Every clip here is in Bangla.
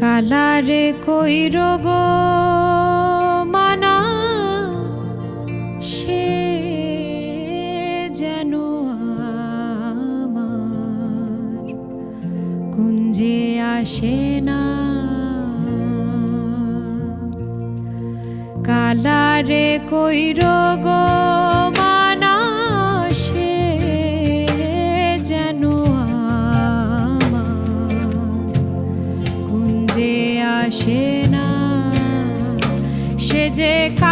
কালারে কইর গো মানা সে যেন কুঞ্জে আসে না। কালারে কইর গো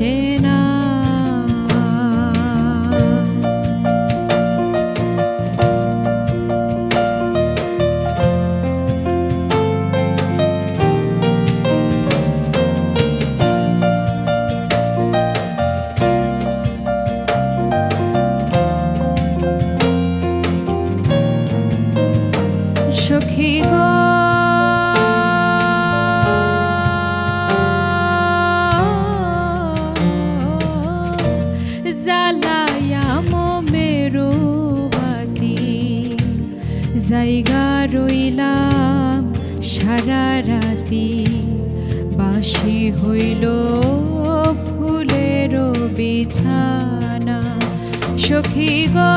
আসে জায়গা রইলাম সারা রাতি। বাসি হইল ফুলের বিছানা। সখী গো।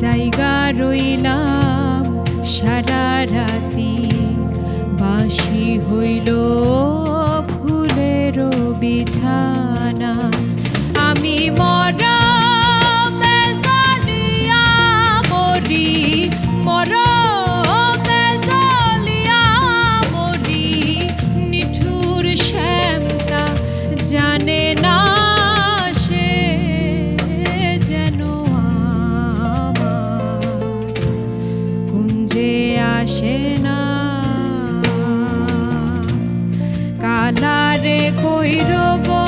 জায়গা রইলাম সারা রাতি। বাসি হইল ফুলের বিছানা। আমি মরা কালারে কইর গো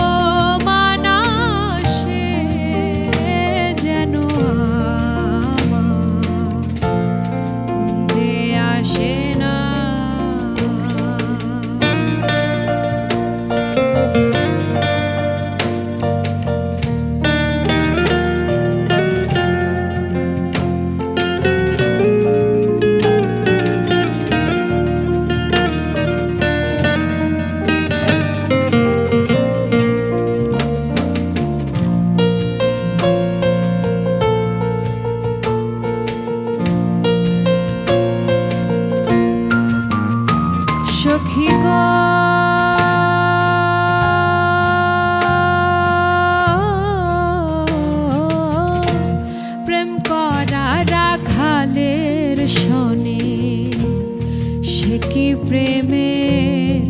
প্রেমের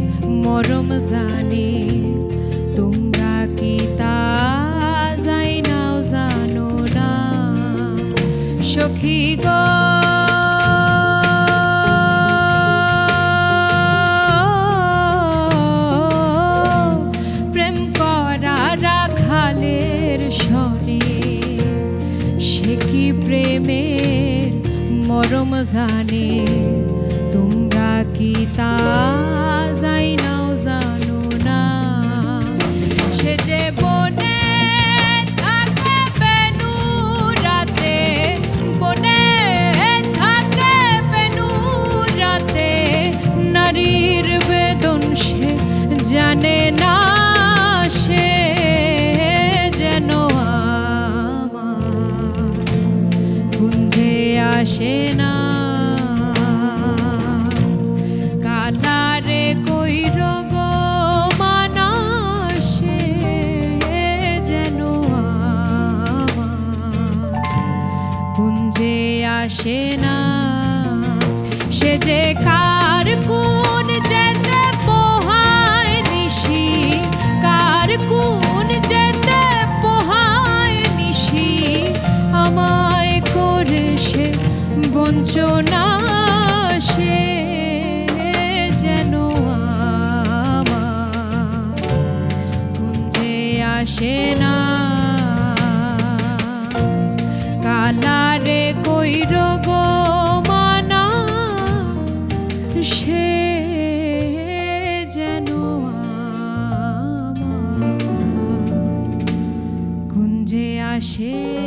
মরম জানে। তোমরা কি তা যাই নাও, জানো না। সখী গো। করা রাখালের শনে, সে কি প্রেমের মরম জানে? তোমরা কি তা আসে না, সে যে কার কোন যেতে পোহায় নিশি, কার কোন যেতে পোহায় নিশি, আমায় করে সে বঞ্চনা, সে যেন আমার কুঞ্জে আসে না। সে যেন আমার। কুঞ্জে আসে